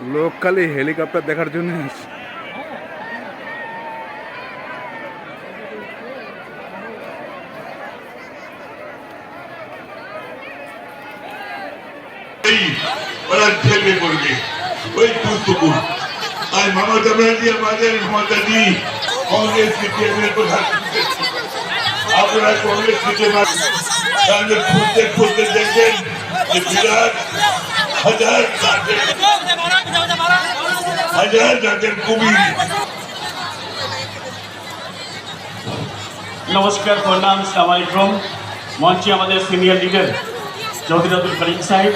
লোক খালি হেলিকপ্টার দেখার জন্য এই ওরা ঠেকে পড়বে। ওই কুতুকুর আর মমতা ব্যানার্জি আমাদের মমতা কংগ্রেস আপনারা কংগ্রেস সিপিএম তাহলে খুঁজতে দেখবেন হাজার জাতের কুমির। নমস্কার প্রণাম সালামালাইকুম মঞ্চে আমাদের সিনিয়র লিডার চৌধুরী আব্দুল করিম সাহেব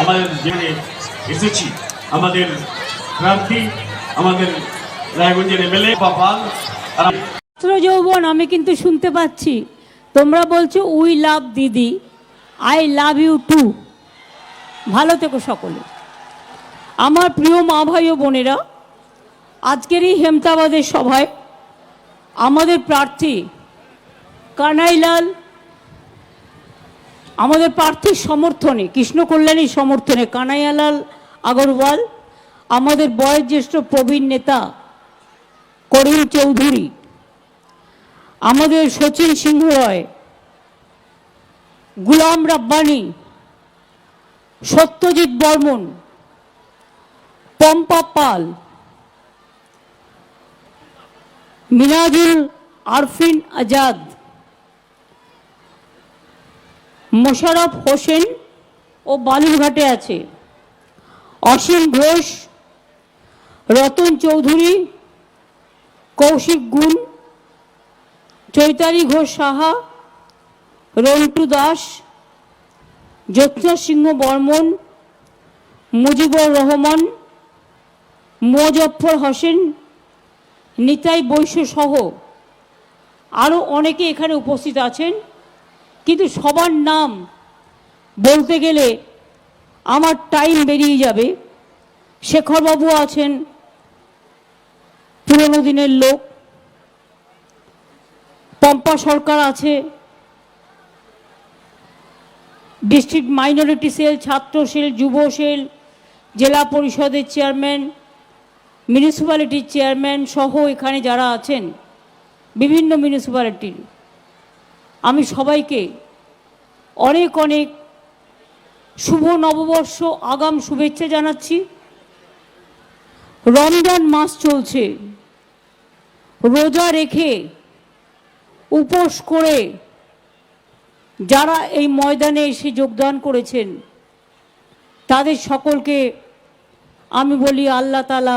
আমাদের যেখানে এসেছি। আমাদের প্রার্থী আমাদের রায়গঞ্জের এমএলএ পাপাল যৌবন আমি কিন্তু শুনতে পাচ্ছি। তোমরা বলছো উই লাভ দিদি আই লাভ ইউ টু। ভালো থেকো সকলে। আমার প্রিয় মা ভাই ও বোনেরা, আজকের এই হেমতাবাদের সভায় আমাদের প্রার্থী কানাইলাল, আমাদের প্রার্থীর সমর্থনে, কৃষ্ণ কল্যাণীর সমর্থনে কানাইয়ালাল আগরওয়াল, আমাদের বয়োজ্যেষ্ঠ প্রবীণ নেতা করিম চৌধুরী, আমাদের সচিন সিংহ রয়, গুলাম রাব্বানি, সত্যজিৎ বর্মন পম্পা পাল। মিনাজুল আরফিন আজাদ। মোশারফ হোসেন ও বালুরঘাটে আছে। অসীম ঘোষ, রতন চৌধুরী, কৌশিক গুণ, চৈতালি ঘোষ সাহা, রন্টু দাস জ্যোৎস্না সিংহ বর্মন, মুজিবুর রহমান মোজফর হোসেন, নিতাই বৈশ্য সহ আরও অনেকে এখানে উপস্থিত আছেন। কিন্তু সবার নাম বলতে গেলে আমার টাইম বেরিয়ে যাবে। শেখরবাবু আছেন, পুরনো দিনের লোক। পম্পা সরকার আছে। ডিস্ট্রিক্ট মাইনরিটি সেল ছাত্র সেল যুব সেল জেলা পরিষদের চেয়ারম্যান মিউনিসিপ্যালিটির চেয়ারম্যান সহ এখানে যারা আছেন, বিভিন্ন মিউনিসিপ্যালিটির আমি সবাইকে অনেক অনেক শুভ নববর্ষ, আগাম শুভেচ্ছা জানাচ্ছি। রমজান মাস চলছে। রোজা রেখে উপোস করে যারা এই ময়দানে এসে যোগদান করেছেন, তাদের সকলকে আমি বলি আল্লাহ তালা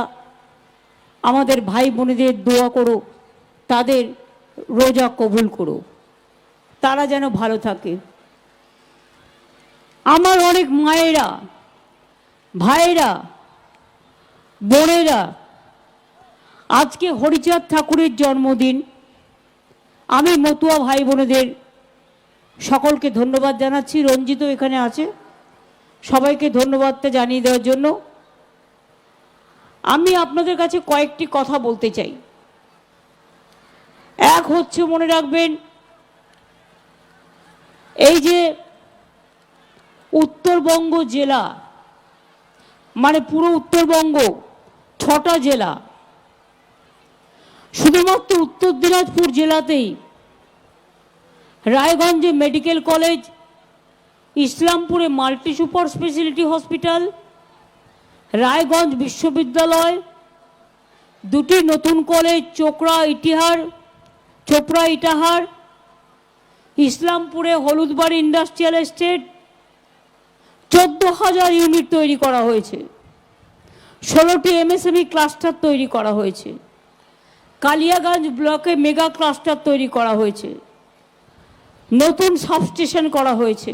আমাদের ভাই বোনেদের দোয়া করো, তাদের রোজা কবুল করো। তারা যেন ভালো থাকে। আমার অনেক মায়েরা, ভাইয়েরা, বোনেরা, আজকে হরিচাঁদ ঠাকুরের জন্মদিন। আমি মতুয়া ভাই বোনেদের সকলকে ধন্যবাদ জানাচ্ছি। রঞ্জিত এখানে আছে। সবাইকে ধন্যবাদটা জানিয়ে দেওয়ার জন্য আমি আপনাদের কাছে কয়েকটি কথা বলতে চাই। এক হচ্ছে মনে রাখবেন, এই যে উত্তরবঙ্গ জেলা মানে পুরো উত্তরবঙ্গ, ছটা জেলা, শুধুমাত্র উত্তর দিনাজপুর জেলাতেই রায়গঞ্জে medical college, ইসলামপুরে multi super speciality hospital Raiganj বিশ্ববিদ্যালয়, দুটি নতুন কলেজ, চোপড়া ইতিহার চোপড়া ইটাহার, ইসলামপুরে হলুদবাড়ি ইন্ডাস্ট্রিয়াল এস্টেট চোদ্দ হাজার ইউনিট তৈরি করা হয়েছে। ষোলোটি এমএসএমই ক্লাস্টার তৈরি করা হয়েছে। কালিয়াগঞ্জ ব্লকে মেগা ক্লাস্টার তৈরি করা হয়েছে। নতুন সাবস্টেশন করা হয়েছে।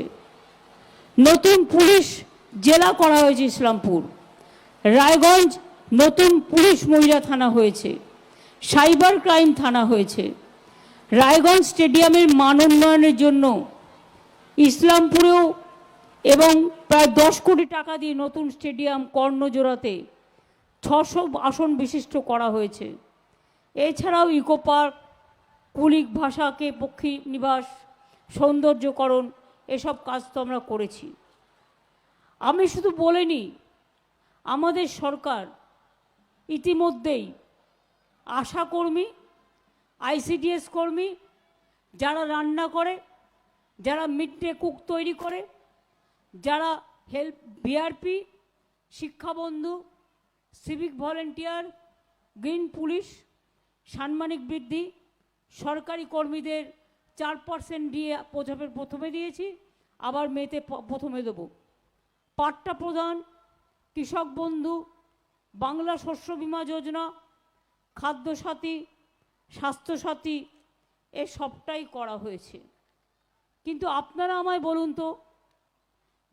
নতুন পুলিশ জেলা করা হয়েছে ইসলামপুর। রায়গঞ্জ নতুন পুলিশ মহিলা থানা হয়েছে, সাইবার ক্রাইম থানা হয়েছে। রায়গঞ্জ স্টেডিয়ামের মান উন্নয়নের জন্য ইসলামপুরেও এবং প্রায় দশ কোটি টাকা দিয়ে নতুন স্টেডিয়াম কর্ণজোড়াতে ছশো আসন বিশিষ্ট করা হয়েছে। এছাড়াও ইকো পার্ক, কুলিক ভাষাকে পক্ষী নিবাস, সৌন্দর্যকরণ, এসব কাজ তো আমরা করেছি। আমি শুধু বলিনি আমাদের সরকার ইতিমধ্যেই আশা কর্মী আইসিডিএস কর্মী, যারা রান্না করে, যারা মিড ডে কুক তৈরি করে, যারা help BRP Shikshabandhu, civic volunteer, green police, সাম্মানিক বৃদ্ধি, সরকারি কর্মীদের চার পার্সেন্ট দিয়ে প্রথমে প্রথমে দিয়েছি, আবার মেতে প্রথমে দেবো। পাট্টা প্রদান কৃষক বন্ধু, বাংলা শস্য বীমা যোজনা খাদ্যসাথী স্বাস্থ্যসাথী এ সবটাই করা হয়েছে। কিন্তু আপনারা আমায় বলুন তো,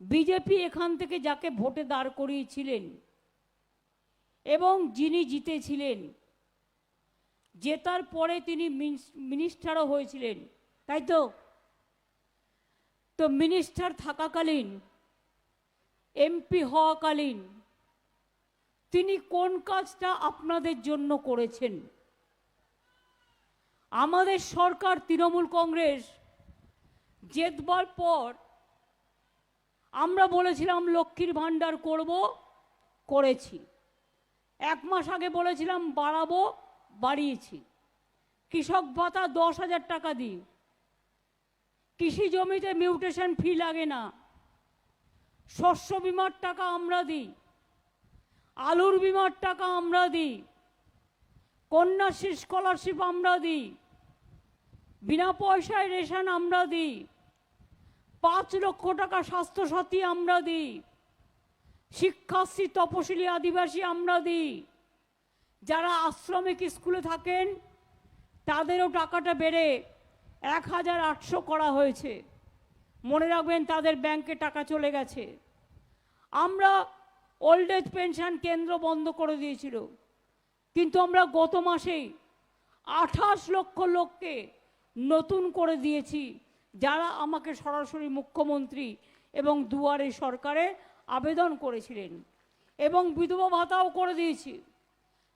বিজেপি এখান থেকে যাকে ভোটে দাঁড় করিয়েছিলেন এবং যিনি জিতেছিলেন জেতার পরে তিনি মিনিস্টারও হয়েছিলেন, তাই তো? তো মিনিস্টার থাকাকালীন, এমপি হওয়াকালীন তিনি কোন কাজটা আপনাদের জন্য করেছেন? আমাদের সরকার, তৃণমূল কংগ্রেস, জেতবার পর আমরা বলেছিলাম লক্ষ্মীর ভাণ্ডার করব, করেছি। এক মাস আগে বলেছিলাম বাড়াবো, বাড়িয়েছি। কৃষক ভাতা দশ হাজার টাকা দিই কৃষি জমিতে মিউটেশন ফি লাগে না। শস্য বিমার টাকা আমরা দিই। আলুর বিমার টাকা আমরা দিই। কন্যাশ্রী স্কলারশিপ আমরা দিই। বিনা পয়সায় রেশন আমরা দিই। পাঁচ লক্ষ টাকা স্বাস্থ্যসাথী আমরা দিই। শিক্ষাশ্রী, তপশিলি, আদিবাসী আমরা দিই। যারা আশ্রমিক স্কুলে থাকেন, তাদেরও টাকাটা বেড়ে এক হাজার আটশো করা হয়েছে। মনে রাখবেন, তাদের ব্যাংকে টাকা চলে গেছে। আমরা ওল্ড এজ পেনশন কেন্দ্র বন্ধ করে দিয়েছিল কিন্তু আমরা গত মাসেই আঠাশ লক্ষ লোককে নতুন করে দিয়েছি যারা আমাকে সরাসরি মুখ্যমন্ত্রী এবং দুয়ারে সরকারে আবেদন করেছিলেন এবং বিধবা ভাতাও করে দিয়েছি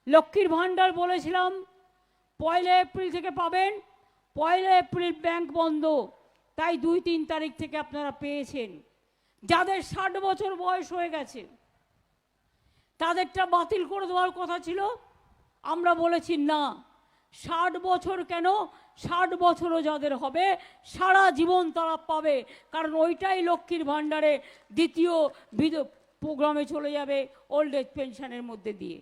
লক্ষ্মীর ভাণ্ডার বলেছিলাম পয়লা এপ্রিল থেকে পাবেন পয়লা এপ্রিল ব্যাংক বন্ধ তাই দুই তিন তারিখ থেকে আপনারা পেয়েছেন যাদের ষাট বছর বয়স হয়ে গেছে। তাদেরটা বাতিল করে দেওয়ার কথা ছিল। আমরা বলেছি, না, ষাট বছর কেন? ষাট বছরও যাদের হবে, সারা জীবন তারা পাবে। কারণ ওইটাই লক্ষ্মীর ভাণ্ডারে দ্বিতীয় প্রোগ্রামে চলে যাবে ওল্ড এজ পেনশনের মধ্যে দিয়ে।